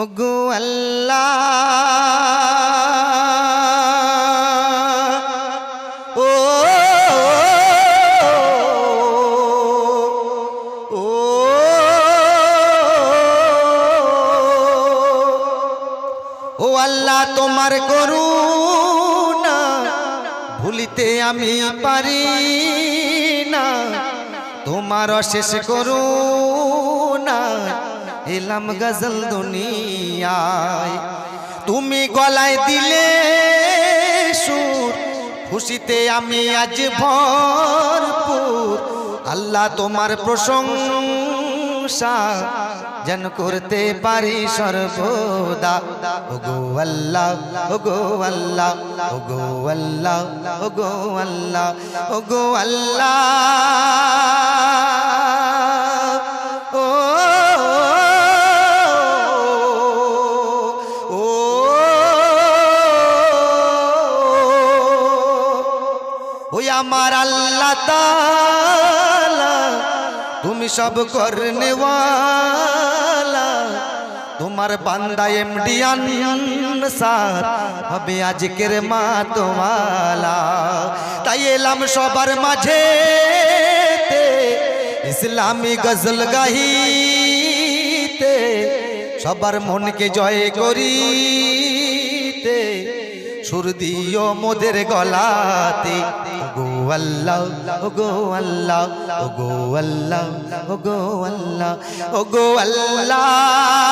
ওগো আল্লাহ, ও ও ও আল্লাহ, তোমার করুণা ভুলিতে আমি পারি না। তোমার অশেষ করুণা এলাম গজল দুনিয়ায়। তুমি গলায় দিলে সুর, খুশিতে আমি আজ ভরপুর। আল্লাহ তোমার প্রশংসা যেন করতে পারি সর্বদা। ওগো আল্লাহ ওগো আল্লাহ ওগো আল্লাহ ওগো আল্লাহ ওগো আল্লাহ। ওই আমার আল্লাহ তুমি সব করনে ওয়ালা তোমার বান্দা এমডিয়ান সার হবে আজকের মা তোমালা তাই এলাম সবার মাঝে ইসলামী গজল গাহিতে, সবার মনকে জয় করিতে। সুর দিও মোদের গলাতে আল্লাহ ও গো আল্লাহ ও গো আল্লাহ ও গো আল্লাহ ও গো আল্লাহ।